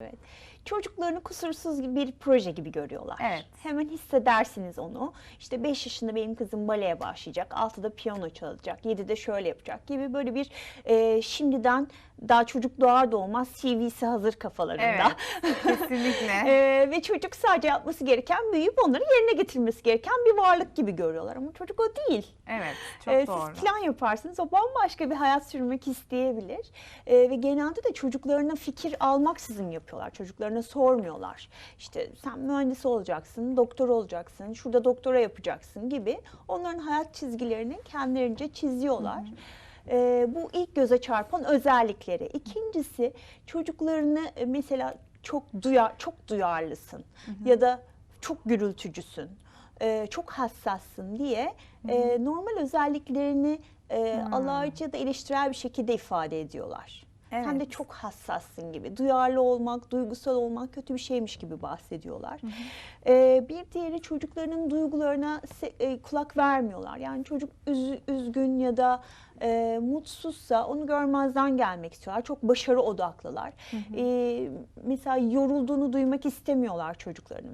Evet. Çocuklarını kusursuz bir proje gibi görüyorlar. Evet. Hemen hissedersiniz onu. İşte 5 yaşında benim kızım baleye başlayacak, 6'da piyano çalacak, 7'de şöyle yapacak gibi böyle bir e, şimdiden daha çocuk doğar doğmaz CV'si hazır kafalarında. Evet. Kesinlikle. E, ve çocuk sadece yapması gereken büyüyüp onları yerine getirmesi gereken bir varlık gibi görüyorlar. Ama çocuk o değil. Evet. Çok Ee, doğru. Siz plan yaparsınız, o bambaşka bir hayat sürmek isteyebilir. Ee, ve genelde de çocuklarına fikir almaksızın yapıyorlar. Çocuklarına sormuyorlar. İşte sen mühendis olacaksın, doktor olacaksın, şurada doktora yapacaksın gibi. Onların hayat çizgilerini kendilerince çiziyorlar. Ee, bu ilk göze çarpan özellikleri. İkincisi çocuklarını e, mesela çok duyar, çok duyarlısın ya da çok gürültücüsün, e, çok hassassın diye e, normal özelliklerini e, alaycı ya da eleştirel bir şekilde ifade ediyorlar. Sen de Evet. çok hassassın gibi. Duyarlı olmak, duygusal olmak kötü bir şeymiş gibi bahsediyorlar. E, bir diğeri çocuklarının duygularına e, kulak vermiyorlar. Yani çocuk üz- üzgün ya da e, mutsuzsa onu görmezden gelmek istiyorlar. Çok başarı odaklılar. E, mesela yorulduğunu duymak istemiyorlar çocuklarının.